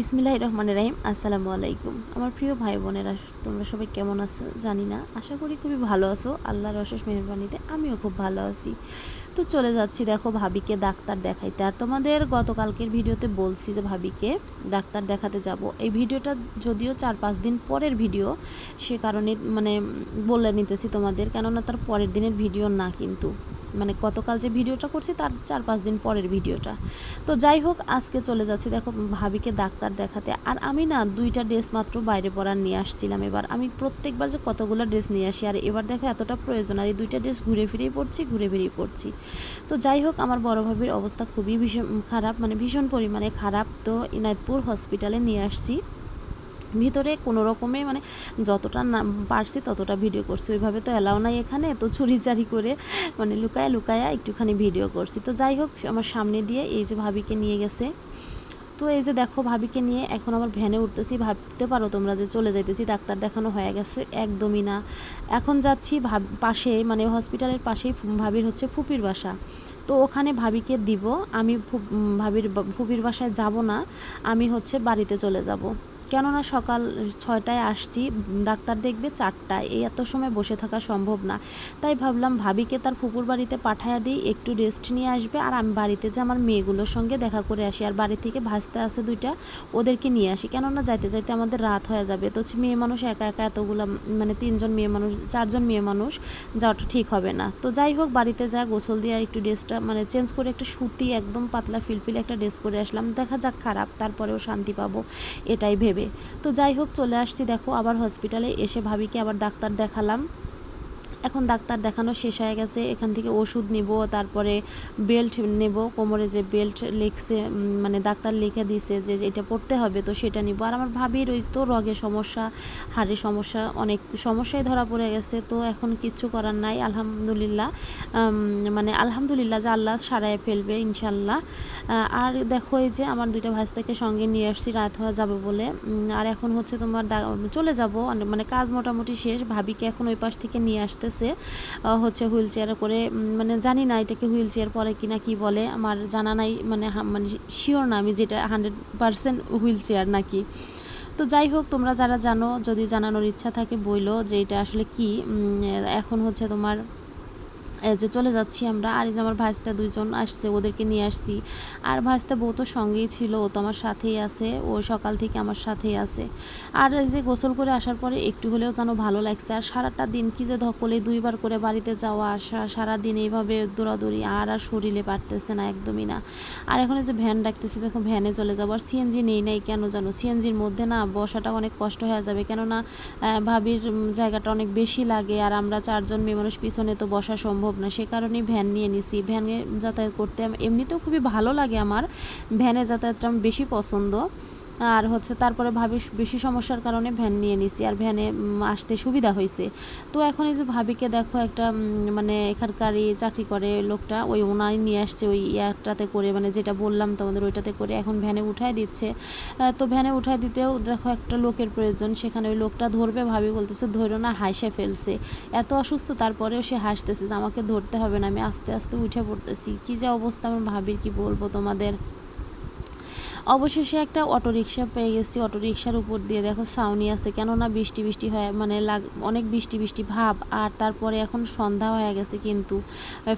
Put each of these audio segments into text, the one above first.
বিসমিল্লাহ রহমান রাহিম আসসালামু আলাইকুম। আমার প্রিয় ভাই বোনেরা, তোমরা সবাই কেমন আছো? জানি না, আশা করি খুবই ভালো আছো। আল্লাহর অশেষ মেহরবানিতে আমিও খুব ভালো আছি। তো চলে যাচ্ছি, দেখো, ভাবিকে ডাক্তার দেখাইতে। আর তোমাদের গতকালকের ভিডিওতে বলছি যে, ভাবিকে ডাক্তার দেখাতে যাব। এই ভিডিওটা যদিও চার পাঁচ দিন পরের ভিডিও, সে কারণে মানে বলে নিতেছি তোমাদের, কেননা তার পরের দিনের ভিডিও না কিন্তু। মানে গতকাল যে ভিডিওটা করছি তার চার পাঁচ দিন পরের ভিডিওটা। তো যাই হোক, আজকে চলে যাচ্ছি। দেখো, ভাবিকে ডাক্তার দেখাতে। আর আমি না দুইটা ড্রেস মাত্র বাইরে পরার নিয়ে আসছিলাম এবার। আমি প্রত্যেকবার যে কতগুলো ড্রেস নিয়ে আসি, আর এবার দেখো এতটা প্রয়োজন। আর এই দুইটা ড্রেস ঘুরে ফিরেই পড়ছি ঘুরে ফিরেই পড়ছি তো যাই হোক, আমার বড় ভাবির অবস্থা খুবই ভীষণ খারাপ মানে ভীষণ পরিমাণে খারাপ। তো ইনায়তপুর হসপিটালে নিয়ে আসছি। ভিতরে কোনো রকমে মানে যতটা না পারছি ততটা ভিডিও করছি। ওইভাবে তো অ্যালাও নাই এখানে, তো চুরি চারি করে মানে লুকায়া লুকায়া একটুখানি ভিডিও করছি। তো যাই হোক, আমার সামনে দিয়ে এই যে ভাবিকে নিয়ে গেছে। তো এই যে দেখো ভাবিকে নিয়ে এখন আবার ভ্যানে উঠতেছি, ভাবতে পারো তোমরা যে চলে যাইতেছি, ডাক্তার দেখানো হয়ে গেছে, একদমই না। এখন যাচ্ছি ভাব, পাশে মানে হসপিটালের পাশেই ভাবির হচ্ছে ফুপির বাসা। তো ওখানে ভাবিকে দিব, আমি ভাবির ফুপির বাসায় যাব না, আমি হচ্ছে বাড়িতে চলে যাব। কেননা সকাল ছয়টায় আসছি, ডাক্তার দেখবে চারটায়। এই এত সময় বসে থাকা সম্ভব না। তাই ভাবলাম ভাবিকে তার ফুপুর বাড়িতে পাঠাইয়া দিই, একটু রেস্ট নিয়ে আসবে আর আমি বাড়িতে যে আমার মেয়েগুলোর সঙ্গে দেখা করে আসি আর বাড়ি থেকে ভাসতে আসে দুইটা, ওদেরকে নিয়ে আসি। কেননা যাইতে যাইতে আমাদের রাত হয়ে যাবে। তো মেয়ে মানুষ একা একা এতগুলো মানে তিনজন মেয়ে মানুষ, চারজন মেয়ে মানুষ যাওয়াটা ঠিক হবে না। তো যাই হোক, বাড়িতে যা গোসল দিয়ে একটু ড্রেসটা মানে চেঞ্জ করে একটা সুতি, একদম পাতলা ফিলফিল একটা ড্রেস পরে আসলাম। দেখা যাক খারাপ, তারপরেও শান্তি পাবো, এটাই ভেবে। ভেবে তো যাই হোক চলে আসছি দেখো আবার হসপিটালে এসে ভাবিকে আবার ডাক্তার দেখালাম। এখন ডাক্তার দেখানো শেষ হয়ে গেছে, এখান থেকে ওষুধ নিব, তারপরে বেল্ট নেব, কোমরে যে বেল্ট লিখছে মানে ডাক্তার লিখে দিছে যে এটা পড়তে হবে তো সেটা নিব। আর আমার ভাবির ওই তো রগের সমস্যা, হাড়ের সমস্যা, অনেক সমস্যাই ধরা পড়ে গেছে, তো এখন কিচ্ছু করার নাই, আলহামদুলিল্লাহ। মানে আলহামদুলিল্লাহ যে আল্লাহ সারায় ফেলবে ইনশাল্লাহ আর দেখো এই যে আমার দুইটা থেকে সঙ্গে নিয়ে আসছি, রাত হওয়া যাবে বলে। আর এখন হচ্ছে তোমার চলে যাব মানে কাজ মোটামুটি শেষ, ভাবিকে এখন ওই পাশ থেকে নিয়ে আসতেছে। আছে হচ্ছে হুইল চেয়ারে করে মানে জানি না এটাকে হুইল চেয়ার পরে কি না কি বলে, আমার জানা নাই মানে মানে শিওর না আমি যেটা হান্ড্রেড পারসেন্ট হুইল চেয়ার নাকি। তো যাই হোক, তোমরা যারা জানো, যদি জানানোর ইচ্ছা থাকে বইলো যে এটা আসলে কি এখন হচ্ছে তোমার যে চলে যাচ্ছি আমরা। আর এই যে আমার ভাইস্তা দুইজন আসছে, ওদেরকে নিয়ে আসছি। আর ভাইস্তা বউ তো সঙ্গেই ছিল, ও তো আমার সাথেই আছে, ও সকাল থেকে আমার সাথেই আছে। আর এই যে গোসল করে আসার পরে একটু হলেও যেন ভালো লাগছে। আর সারাটা দিন কি যে ধকলে দুইবার করে বাড়িতে যাওয়া আসা সারা দিন এইভাবে দৌড়াদৌড়ি আর আর শরীরে পারতেছে না, একদমই না। আর এখন এই যে ভ্যান ডাকতেছি, দেখো ভ্যানে চলে যাব। আর সিএনজি নেই নাই, কেন জানো? সিএনজির মধ্যে না বসাটা অনেক কষ্ট হয়ে যাবে। কেননা ভাবির জায়গাটা অনেক বেশি লাগে। আর আমরা চারজন মেয়ে মানুষ পিছনে তো বসা সম্ভব না, সে কারণেই ভ্যান নিয়ে নিছি। ভ্যানে যাতায়াত করতে এমনিতেও খুবই ভালো লাগে আমার। ভ্যানে যাতায়াতটা আমার বেশি পছন্দ। আর হচ্ছে তারপরে ভাবি বেশি সমস্যার কারণে ভ্যান নিয়ে নিছি, আর ভ্যানে আসতে সুবিধা হয়েছে। তো এখন এই যে ভাবিকে দেখো একটা মানে এখানকারই চাকরি করে লোকটা, ওই ওনাই নিয়ে আসছে ওই ইয়ারটাতে করে মানে যেটা বললাম তোমাদের ওইটাতে করে, এখন ভ্যানে উঠায় দিচ্ছে। তো ভ্যানে উঠায় দিতেও দেখো একটা লোকের প্রয়োজন, সেখানে ওই লোকটা ধরবে, ভাবি বলতেছে, ধরো না, হাসে ফেলছে। এত অসুস্থ, তারপরেও সে হাসতেছে যে, আমাকে ধরতে হবে না, আমি আস্তে আস্তে উঠে পড়তেছি। কী যে অবস্থা আমার ভাবির, কি বলব তোমাদের? অবশেষে একটা অটোরিকশা পেয়ে গেছি। অটোরিকশার উপর দিয়ে দেখো সাউনি আছে। কেননা বৃষ্টি বৃষ্টি হয় মানে লাগ, অনেক বৃষ্টি বৃষ্টি ভাব। আর তারপরে এখন সন্ধ্যা হয়ে গেছে কিন্তু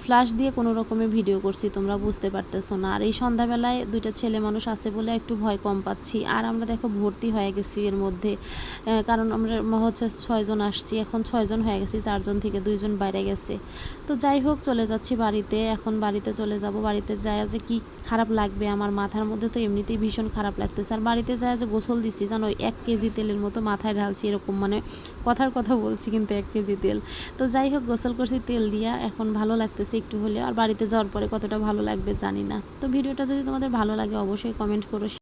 ফ্ল্যাশ দিয়ে কোনো রকমে ভিডিও করছি, তোমরা বুঝতে পারতেছো না। আর এই সন্ধ্যাবেলায় দুইটা ছেলে মানুষ আছে বলে একটু ভয় কম পাচ্ছি। আর আমরা দেখো ভর্তি হয়ে গেছি এর মধ্যে। কারণ আমরা হচ্ছে ছয়জন আসছি। এখন ছয়জন হয়ে গেছি চারজন থেকে দুইজন বাইরে গেছে। তো যাই হোক, চলে যাচ্ছি বাড়িতে। এখন বাড়িতে চলে যাব। বাড়িতে যায় যে কি খারাপ লাগবে, আমার মাথার মধ্যে তো এমনিতেই ভীষণ খারাপ লাগতেছে। আর বাড়িতে যা যে গোসল দিচ্ছি জানো এক কেজি তেলের মতো মাথায় ঢালছি এরকম মানে কথার কথা বলছি কিন্তু এক কেজি তেল। তো যাই হোক, গোসল করছি, তেল দিয়া এখন ভালো লাগতেছে একটু হলে আর বাড়িতে যাওয়ার পরে কতটা ভালো লাগবে জানি না। তো ভিডিওটা যদি তোমাদের ভালো লাগে, অবশ্যই কমেন্ট করো